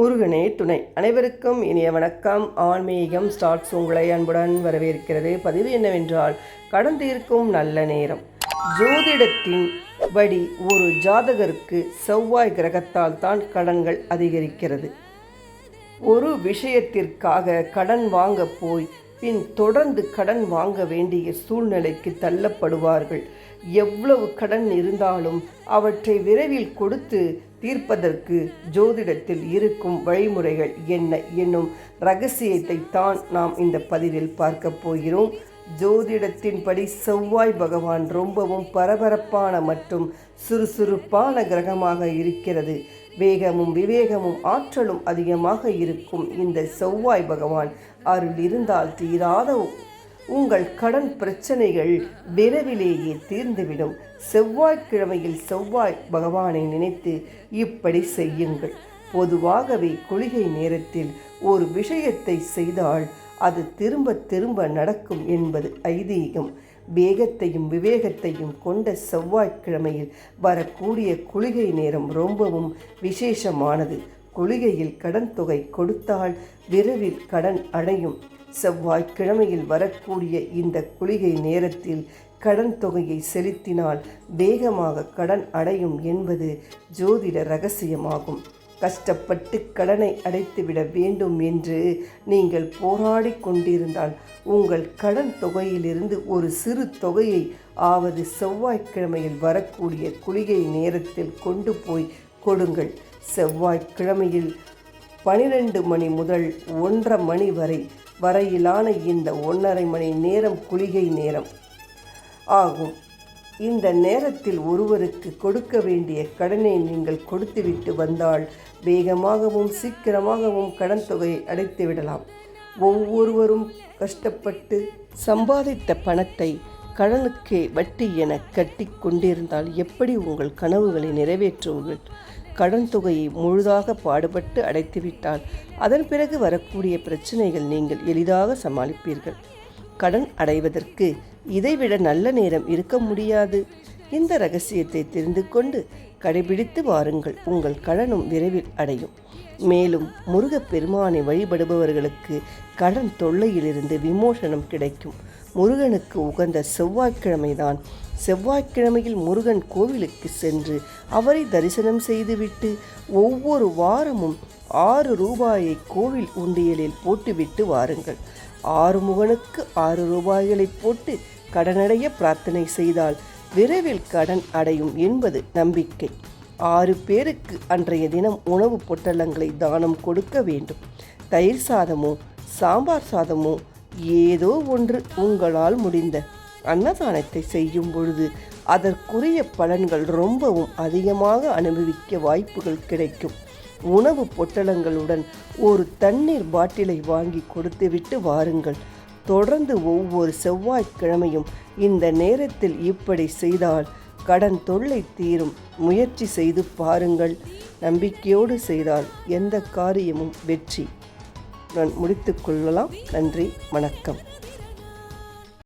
முருகனே துணை. அனைவருக்கும் இனிய வணக்கம். ஆன்மீகம் ஸ்டார்ட்ஸ் உங்களை அன்புடன் வரவேற்கிறது. பதிவு என்னவென்றால் கடந்து இருக்கும் நல்ல நேரம். ஜோதிடத்தின் படி ஒரு ஜாதகருக்கு செவ்வாய் கிரகத்தால் தான் கடன்கள் அதிகரிக்கிறது. ஒரு விஷயத்திற்காக கடன் வாங்க போய் பின் தொடர்ந்து கடன் வாங்க வேண்டிய சூழ்நிலைக்கு தள்ளப்படுவார்கள். எவ்வளவு கடன் இருந்தாலும் அவற்றை விரைவில் கொடுத்து தீர்ப்பதற்கு ஜோதிடத்தில் இருக்கும் வழிமுறைகள் என்ன என்னும் ரகசியத்தை தான் நாம் இந்த பதிவில் பார்க்க போகிறோம். ஜோதிடத்தின்படி செவ்வாய் பகவான் ரொம்பவும் பரபரப்பான மற்றும் சுறுசுறுப்பான கிரகமாக இருக்கிறது. வேகமும் விவேகமும் ஆற்றலும் அதிகமாக இருக்கும் இந்த செவ்வாய் பகவான். அருள் இருந்தால் தீராத உங்கள் கடன் பிரச்சனைகள் விரைவிலேயே தீர்ந்துவிடும். செவ்வாய்க்கிழமையில் செவ்வாய் பகவானை நினைத்து இப்படி செய்யுங்கள். பொதுவாகவே குளிகை நேரத்தில் ஒரு விஷயத்தை செய்தால் அது திரும்ப திரும்ப நடக்கும் என்பது ஐதீகம். வேகத்தையும் விவேகத்தையும் கொண்ட செவ்வாய்க்கிழமையில் வரக்கூடிய குளிகை நேரம் ரொம்பவும் விசேஷமானது. குளிகையில் கடன் தொகை கொடுத்தால் விரைவில் கடன் அடையும். செவ்வாய்க்கிழமையில் வரக்கூடிய இந்த குளிகை நேரத்தில் கடன் தொகையை செலுத்தினால் வேகமாக கடன் அடையும் என்பது ஜோதிட ரகசியமாகும். கஷ்டப்பட்டு கடனை அடைத்துவிட வேண்டும் என்று நீங்கள் போராடி கொண்டிருந்தால் உங்கள் கடன் தொகையிலிருந்து ஒரு சிறு தொகையை ஆவது செவ்வாய்க்கிழமையில் வரக்கூடிய குளிகை நேரத்தில் கொண்டு போய் கொடுங்கள். செவ்வாய்க்கிழமையில் பனிரெண்டு மணி முதல் ஒன்றரை மணி வரை வரையிலான இந்த ஒன்றரை மணி நேரம் குளிகை நேரம் ஆகும். இந்த நேரத்தில் ஒருவருக்கு கொடுக்க வேண்டிய கடனை நீங்கள் கொடுத்துவிட்டு வந்தால் வேகமாகவும் சீக்கிரமாகவும் கடன் தொகையை அடைத்து விடலாம். ஒவ்வொருவரும் கஷ்டப்பட்டு சம்பாதித்த பணத்தை கடனுக்கே வட்டி என கட்டி கொண்டிருந்தால் எப்படி உங்கள் கனவுகளை நிறைவேற்றுவீர்கள்? கடன் தொகையை முழுதாக பாடுபட்டு அடைத்துவிட்டால் அதன் பிறகு வரக்கூடிய பிரச்சனைகள் நீங்கள் எளிதாக சமாளிப்பீர்கள். கடன் அடைவதற்கு இதைவிட நல்ல நேரம் இருக்க முடியாது. இந்த ரகசியத்தை தெரிந்து கொண்டு கடைபிடித்து வாருங்கள். உங்கள் கடனும் விரைவில் அடையும். மேலும் முருகப் பெருமானை வழிபடுபவர்களுக்கு கடன் தொல்லையிலிருந்து விமோசனம் கிடைக்கும். முருகனுக்கு உகந்த செவ்வாய்க்கிழமைதான். செவ்வாய்க்கிழமையில் முருகன் கோவிலுக்கு சென்று அவரை தரிசனம் செய்துவிட்டு ஒவ்வொரு வாரமும் ஆறு ரூபாயை கோவில் உண்டியலில் போட்டுவிட்டு வாருங்கள். ஆறு முகனுக்கு ஆறு ரூபாய்களை போட்டு கடனடைய பிரார்த்தனை செய்தால் விரைவில் கடன் அடையும் என்பது நம்பிக்கை. ஆறு பேருக்கு அன்றைய தினம் உணவு பொட்டலங்களை தானம் கொடுக்க வேண்டும். தயிர் சாதமோ சாம்பார் சாதமோ ஏதோ ஒன்று உங்களால் முடிந்த அன்னதானத்தை செய்யும் பொழுது அதற்குரிய பலன்கள் ரொம்பவும் அதிகமாக அனுபவிக்க வாய்ப்புகள் கிடைக்கும். உணவு பொட்டலங்களுடன் ஒரு தண்ணீர் பாட்டிலை வாங்கி கொடுத்துவிட்டு வாருங்கள். தொடர்ந்து ஒவ்வொரு செவ்வாய்க்கிழமையும் இந்த நேரத்தில் இப்படி செய்தால் கடன் தொல்லை தீரும். முயற்சி செய்து பாருங்கள். நம்பிக்கையோடு செய்தால் எந்த காரியமும் வெற்றி. நான் முடித்துக்கொள்ளலாம் நன்றி. வணக்கம்.